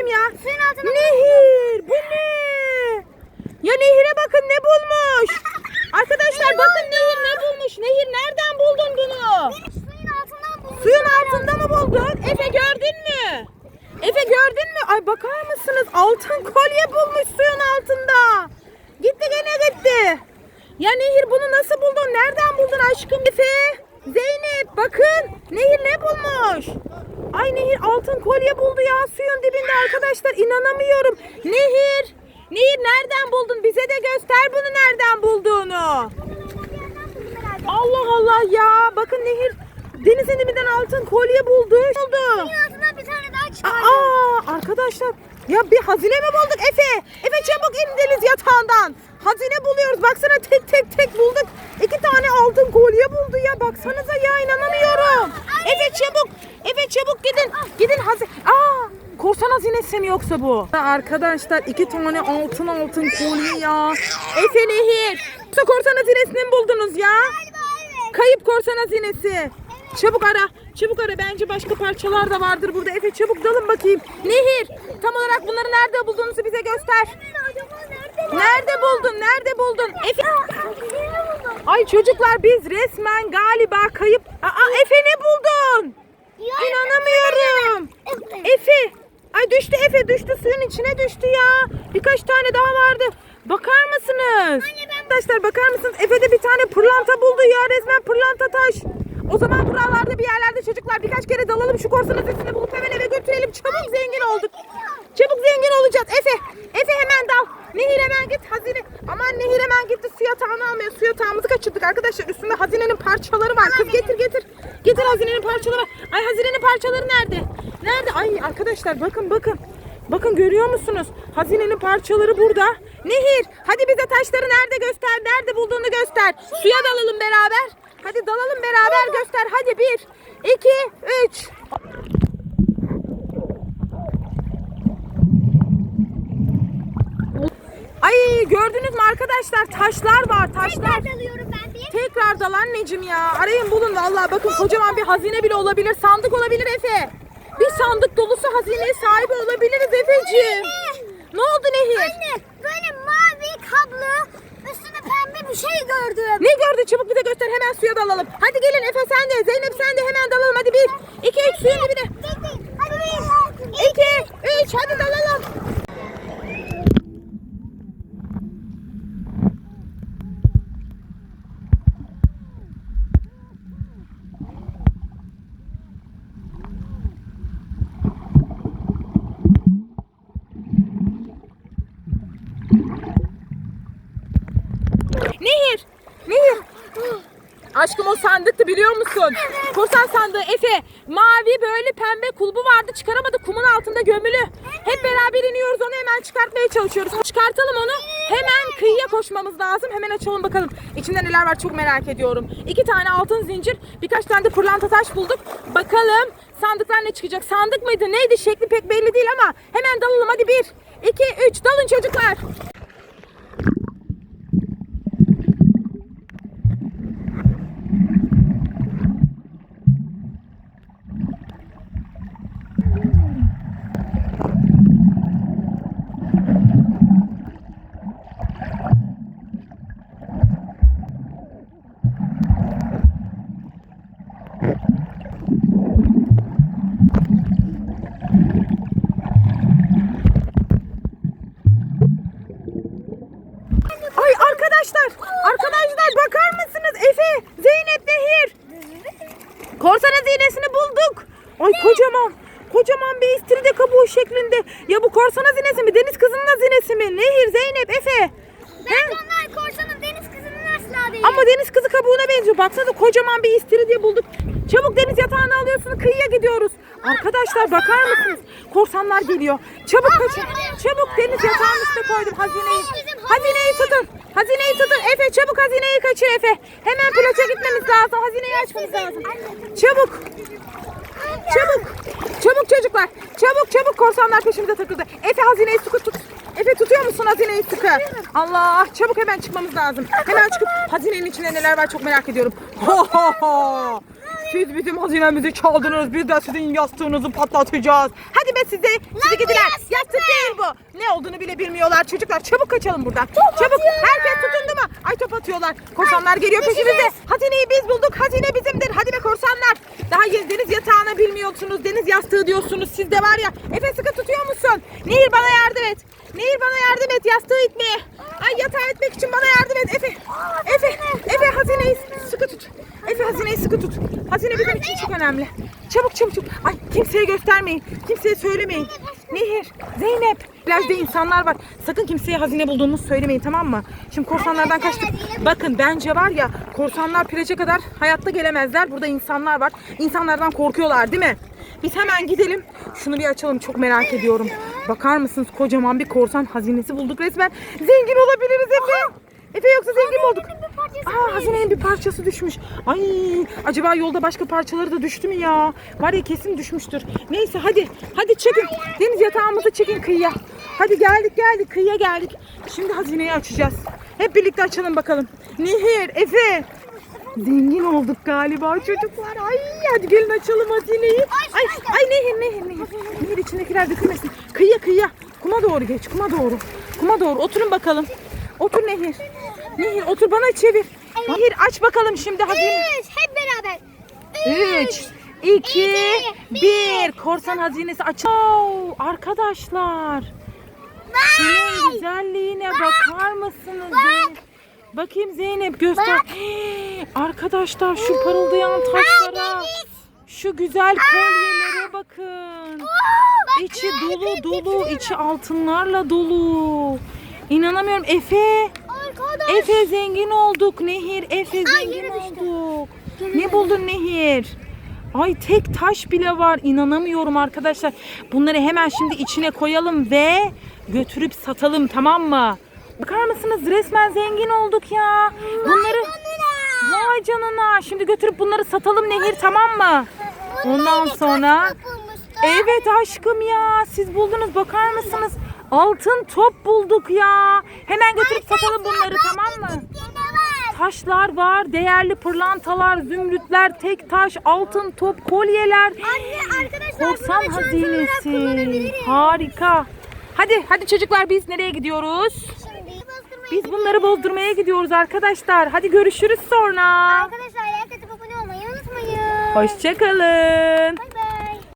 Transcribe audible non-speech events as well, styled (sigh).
anneciğim ya? Suyun altına Nehir bu ne? Ya Nehir'e bakın ne bulmuş. Arkadaşlar bakın Nehir ne bulmuş. Nehir nereden buldun bunu? Suyun altından buldum. Suyun altında mı buldun? Efe gördün mü? Efe gördün mü? Ay bakar mısınız? Altın kolye bulmuş suyun altında. Gitti gene gitti. Ya Nehir bunu nasıl buldun? Nereden buldun aşkım? Efe, Zeynep bakın. Nehir ne bulmuş? Ay Nehir altın kolye buldu ya suyun dibinde arkadaşlar. inanamıyorum. Nehir, Nehir nereden buldun? Bize de göster bunu nereden bulduğunu. Allah Allah ya. Bakın Nehir denizin dibinden altın kolye buldu. Altından bir tane daha. Aa arkadaşlar ya bir hazine mi bulduk Efe? Efe çabuk in deniz yatağından. Hazine buluyoruz. Baksana tek tek tek bulduk. İki tane altın kolye buldu ya. Baksanıza ya inanamıyorum. Efe çabuk. Efe çabuk gidin. Hazine. Aa korsan hazinesi mi yoksa bu? Arkadaşlar iki tane altın altın kolye ya. Efe Nehir. Yoksa korsan hazinesini mi buldunuz ya? Kayıp korsan hazinesi. Çabuk ara. Çabuk ara. Bence başka parçalar da vardır burada. Efe çabuk dalın bakayım. Nehir. Tam olarak bunları nerede bulduğunuzu bize göster. Nerede? Buldun? Nerede buldun? Efe. Ay çocuklar biz resmen galiba kayıp. Aa Efe ne buldun? İnanamıyorum. Efe. Ay düştü Efe düştü suyun içine düştü ya. Birkaç tane daha vardı. Bakar mısınız? Arkadaşlar bakar mısınız? Efe de bir tane pırlanta buldu ya resmen pırlanta taş. O zaman buralarda bir yerlerde çocuklar birkaç kere dalalım şu korsanın sesini bulup hemen eve götürelim. Çabuk zengin olduk. Çabuk zengin olacağız. Efe. Efe hemen dal. Nehir hemen git hazine. Aman Nehir hemen gitti su yatağını almaya. Su yatağımızı kaçırdık arkadaşlar. Üstünde hazinenin parçaları var. Kız getir getir. Getir hazinenin parçaları. Ay hazinenin parçaları nerede? Nerede? Ay arkadaşlar bakın bakın. Bakın görüyor musunuz? Hazinenin parçaları burada. Nehir hadi bize taşları nerede göster. Nerede bulduğunu göster. Suya dalalım beraber. Hadi dalalım beraber göster. Hadi bir, iki, üç. Ay gördünüz mü arkadaşlar taşlar var taşlar. Dalıyorum ben bir. Tekrar dal anneciğim ya. Arayın bulun vallahi bakın kocaman bir hazine bile olabilir. Sandık olabilir Efe. Bir sandık dolusu hazineye sahibi olabiliriz Efeciğim. Ne oldu Nehir? Anne böyle mavi kablo üstünde pembe bir şey gördüm. Ne gördü çabuk bize göster hemen suya dalalım. Hadi gelin Efe sen de Zeynep sen de hemen dalalım hadi bir. iki üç suyun dibine. Hadi bir. İki üç hadi dalalım. Nehir! Nehir! Aşkım o sandıktı biliyor musun? Korsan sandığı Efe. Mavi böyle pembe kulbu vardı çıkaramadı kumun altında gömülü. Hep beraber iniyoruz onu hemen çıkartmaya çalışıyoruz. Çıkartalım onu. Hemen kıyıya koşmamız lazım. Hemen açalım bakalım. İçinde neler var çok merak ediyorum. İki tane altın zincir, birkaç tane de pırlanta taş bulduk. Bakalım sandıklar ne çıkacak? Sandık mıydı? Neydi? Şekli pek belli değil ama hemen dalalım hadi bir, iki, üç. Dalın çocuklar. Ay arkadaşlar, arkadaşlar bakar mısınız? Efe, Zeynep, Nehir. Korsan hazinesini bulduk. Ay kocaman, kocaman bir istiridye kabuğu şeklinde. Ya bu korsan hazinesi mi, deniz kızının hazinesi mi? Nehir, Zeynep, Efe. Bence onlar korsanın deniz kızının asla değil. Ama deniz kızı kabuğuna benziyor. Baksanıza kocaman bir istiridye bulduk. Çabuk deniz yatağını alıyorsun, kıyıya gidiyoruz. Arkadaşlar bakar mısınız? Korsanlar geliyor. Çabuk kaçın. Çabuk deniz yatağının üstüne koydum hazineyi. Hazineyi tutun. Hazineyi tutun. Efe çabuk hazineyi kaçır Efe. Hemen plaja gitmemiz lazım. Hazineyi açmamız lazım. Çabuk. Çabuk. Çabuk çocuklar. Çabuk çabuk korsanlar peşimize takıldı. Efe hazineyi sıkı tut. Efe tutuyor musun hazineyi sıkı? Allah çabuk hemen çıkmamız lazım. Hemen çıkıp hazinenin içinde neler var çok merak ediyorum. Ho ho ho. Siz bizim hazinemizi çaldınız. Biz de sizin yastığınızı patlatacağız. Hadi be size. Sizi gidiler. yastık değil bu. Ne olduğunu bile bilmiyorlar çocuklar. Çabuk kaçalım buradan. Çabuk. atıyorlar. Herkes tutundu mu? Ay top atıyorlar. Korsanlar geliyor peşimizde. Hazineyi biz bulduk. Hazine bizimdir. Hadi be korsanlar. Daha deniz yatağını bilmiyorsunuz. Deniz yastığı diyorsunuz. Sizde var ya. Efe sıkı tutuyor musun? Nehir bana yardım et. Nehir bana yardım et yastığı itmeye. Ay yatağı itmek için bana yardım et Efe. Efe, Efe hazineyi sıkı tut. Efe hazineyi sıkı tut. Hazine bizim için çok önemli. Çabuk çabuk çabuk. Ay kimseye göstermeyin. Kimseye söylemeyin. Nehir, Zeynep. Plajda insanlar var. Sakın kimseye hazine bulduğumuzu söylemeyin tamam mı? Şimdi korsanlardan kaçtık. Bakın bence var ya korsanlar plaja kadar hayatta gelemezler. Burada insanlar var. İnsanlardan korkuyorlar değil mi? Biz hemen gidelim. Şunu bir açalım. Çok merak ediyorum. Bakar mısınız kocaman bir korsan hazinesi bulduk resmen. Zengin olabiliriz Efe. Efe yoksa zengin mi olduk? Aa hazinenin bir parçası düşmüş. Ay acaba yolda başka parçaları da düştü mü ya? Var ya kesin düşmüştür. Neyse hadi hadi çekin. Deniz yatağımızı çekin kıyıya. Hadi geldik geldik kıyıya geldik. Şimdi hazineyi açacağız. Hep birlikte açalım bakalım. Nehir, Efe. Zengin olduk galiba çocuklar. Ay hadi gelin açalım hazineyi. Ay ay Nehir Nehir Nehir. Nehir içindekiler dökülmesin. Kıyıya kıyıya. Kuma doğru geç kuma doğru. Kuma doğru oturun bakalım. Otur Nehir. Nehir otur bana çevir. Nehir aç bakalım şimdi hazine. Üç. Hep beraber. 3, 2, 1. Korsan hazinesi aç. Wow, arkadaşlar. Şunun güzelliğine bakar mısınız? Zeynep? Bakayım Zeynep göster. Hii, (gasps) Arkadaşlar şu parıldayan taşlara. Şu güzel kolyelere bakın. İçi dolu dolu, içi altınlarla dolu. İnanamıyorum Efe. Arkadaş. Efe zengin olduk Nehir. Efe Ay, zengin yere düştü. olduk. Ne buldun Nehir? Ay tek taş bile var. İnanamıyorum arkadaşlar. Bunları hemen şimdi içine koyalım ve götürüp satalım tamam mı? Bakar mısınız? Resmen zengin olduk ya. Bunları Vay canına. Şimdi götürüp bunları satalım Nehir tamam mı? Ondan sonra Evet aşkım ya. Siz buldunuz bakar mısınız? Altın top bulduk ya. Hemen götürüp satalım bunları tamam mı? Taşlar var, değerli pırlantalar, zümrütler, tek taş, altın top, kolyeler. Anne arkadaşlar Korsan bunu da hazinesi. Harika. Hadi hadi çocuklar biz nereye gidiyoruz? Biz bunları bozdurmaya gidiyoruz arkadaşlar. Hadi görüşürüz sonra. Arkadaşlar like atıp abone olmayı unutmayın. Hoşçakalın.